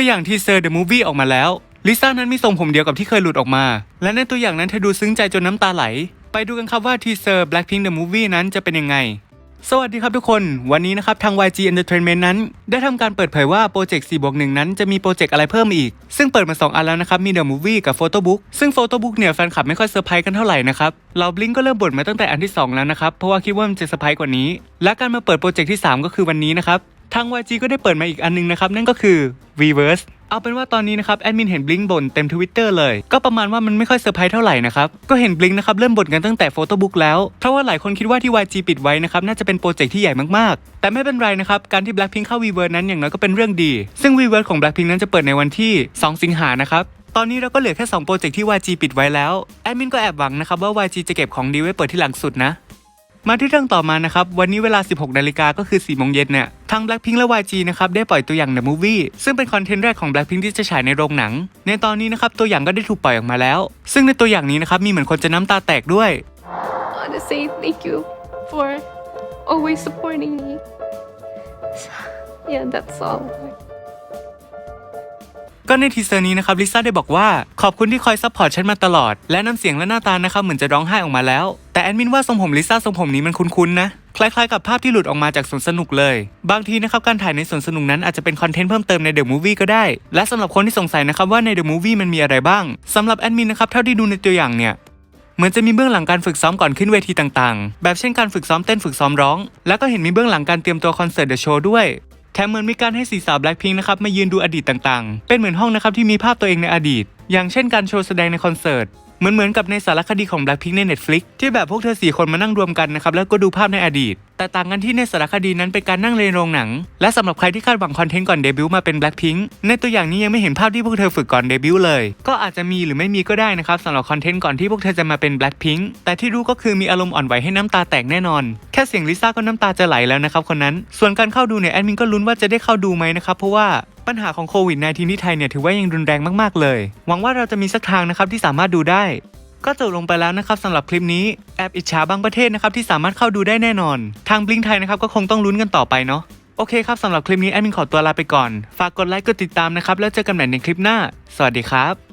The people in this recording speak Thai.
ตัวอย่างทีเซอร์ The Movie ออกมาแล้วลิซ่านั้นมีทรงผมเดียวกับที่เคยหลุดออกมา และในตัวอย่างนั้นเธอดูซึ้งใจจนน้ำตาไหล ไปดูกันครับว่าทีเซอร์ Blackpink The Movie นั้นจะเป็นยังไง สวัสดีครับทุกคน วันนี้นะครับทาง YG Entertainment นั้น ได้ทำการเปิดเผยว่าโปรเจกต์4บวก1นั้นจะมีโปรเจกต์อะไรเพิ่มอีก ซึ่งเปิดมา 2 อันแล้วนะครับ มี The Movie กับ Photobook ซึ่ง Photobook เนี่ยแฟนคลับไม่ค่อยเซอร์ไพรส์กันเท่าไหร่นะครับ เราบลิงก็เริ่มบ่นมาตั้งแต่อันที่ 2 แล้วนะครับ เพราะว่าคิดว่ามันจะเซอร์ไพรส์กว่านี้ และการมาเปิดโปรเจกต์ที่ 3 ก็คือวันนี้นะครับ ทาง YG ก็ได้เปิดมาอีกอันนึงนะครับ นั่นก็คือ Reverse เอาเป็นว่าตอนนี้นะครับแอดมินเห็นบลิงบ่นเต็มทวิตเตอร์เลย ก็ประมาณว่ามันไม่ค่อยเซอร์ไพรส์เท่าไหร่นะครับ ก็เห็นบลิงนะครับเริ่มบ่นกันตั้งแต่โฟโต้บุ๊กแล้ว เพราะว่าหลายคนคิดว่าที่ YG ปิดไว้นะครับ น่าจะเป็นโปรเจกต์ที่ใหญ่มากๆ แต่ไม่เป็นไรนะครับ การที่ Blackpink เข้า Weverse นั้นอย่างน้อยก็เป็นเรื่องดี ซึ่ง Weverse ของ Blackpink นั้นจะเปิดในวันที่ 2 สิงหานะครับตอนนี้เราก็เหลือแค่2โปรเจกต์ที่ YG ปิดไว้แล้วแอดมินก็แอบหวังนะครับว่า YG จะเก็บของดีไว้เปิดที่หลังสุดนะ มาที่เรื่องต่อมานะครับ วันนี้เวลา 16 นาฬิกาก็คือ 4 โมงเย็นเนี่ย ทาง Blackpink และ YG นะครับ ได้ปล่อยตัวอย่าง The Movie ซึ่งเป็นคอนเทนต์แรกของ Blackpink ที่จะฉายในโรงหนัง ในตอนนี้นะครับ ตัวอย่างก็ได้ถูกปล่อยออกมาแล้ว ซึ่งในตัวอย่างนี้นะครับ มีเหมือนคนจะน้ำตาแตกด้วย I want to say thank you for always supporting me. Yeah, that's all. ก็ในทีเซอร์นี้นะครับลิซ่าได้บอกว่าขอบคุณที่คอยซัพพอร์ตฉันมาตลอด และน้ำเสียงและหน้าตานะครับเหมือนจะร้องไห้ออกมาแล้ว แต่แอดมินว่าทรงผมลิซ่าทรงผมนี้มันคุ้นๆนะคล้ายๆกับภาพที่หลุดออกมาจากสวนสนุกเลย บางทีนะครับการถ่ายในสวนสนุกนั้นอาจจะเป็นคอนเทนต์เพิ่มเติมในเดอะมูฟวี่ก็ได้ และสำหรับคนที่สงสัยนะครับว่าในเดอะมูฟวี่มันมีอะไรบ้างสำหรับแอดมินนะครับเท่าที่ดูในตัวอย่างเนี่ยเหมือนจะมีเบื้องหลังการฝึกซ้อมก่อนขึ้นเวทีต่างๆ แบบเช่นการฝึกซ้อมเต้นฝึกซ้อมร้อง แล้วก็เห็นมีเบื้องหลังการเตรียมตัวคอนเสิร์ตเดอะโชว์ด้วย ถมเหมือนมีการให้สีสาภิบาลพิงค์นะครับมายืนดูอดีตต่างๆ เป็นเหมือนห้องนะครับที่มีภาพตัวเองในอดีต อย่างเช่นการโชว์แสดงในคอนเสิร์ต เหมือนเหมือนกับในสารคดีของ Blackpink ใน Netflix ที่แบบพวกเธอสี่คนมานั่งรวมกันนะครับแล้วก็ดูภาพในอดีต แต่ต่างกันที่ในสารคดีนั้นเป็นการนั่งเรียนโรงหนัง และสำหรับใครที่คาดหวังคอนเทนต์ก่อนเดบิวต์มาเป็น Blackpink ในตัวอย่างนี้ยังไม่เห็นภาพที่พวกเธอฝึกก่อนเดบิวต์เลย ก็อาจจะมีหรือไม่มีก็ได้นะครับสำหรับคอนเทนต์ก่อนที่พวกเธอจะมาเป็น Blackpink แต่ที่รู้ก็คือมีอารมณ์อ่อนไหวให้น้ำตาแตกแน่นอน แค่เสียงลิซ่าก็น้ำตาจะไหลแล้วนะครับคนนั้น ส่วนการเข้าดูเนี่ยแอดมินก็ลุ้นว่าจะได้เข้าดูไหมนะครับเพราะว่า ปัญหาของโควิด -19 ที่ไทยเนี่ยถือว่ายังรุนแรงมากๆเลย หวังว่าเราจะมีสักทางนะครับที่สามารถดูได้ ก็จบลงไปแล้วนะครับสำหรับคลิปนี้แอบอิจฉาบางประเทศนะครับที่สามารถเข้าดูได้แน่นอน ทางบลิงไทยนะครับก็คงต้องลุ้นกันต่อไปเนาะโอเคครับสำหรับคลิปนี้แอดมินขอตัวลาไปก่อน ฝากกดไลค์กดติดตามนะครับแล้วเจอกันใหม่ในคลิปหน้า สวัสดีครับ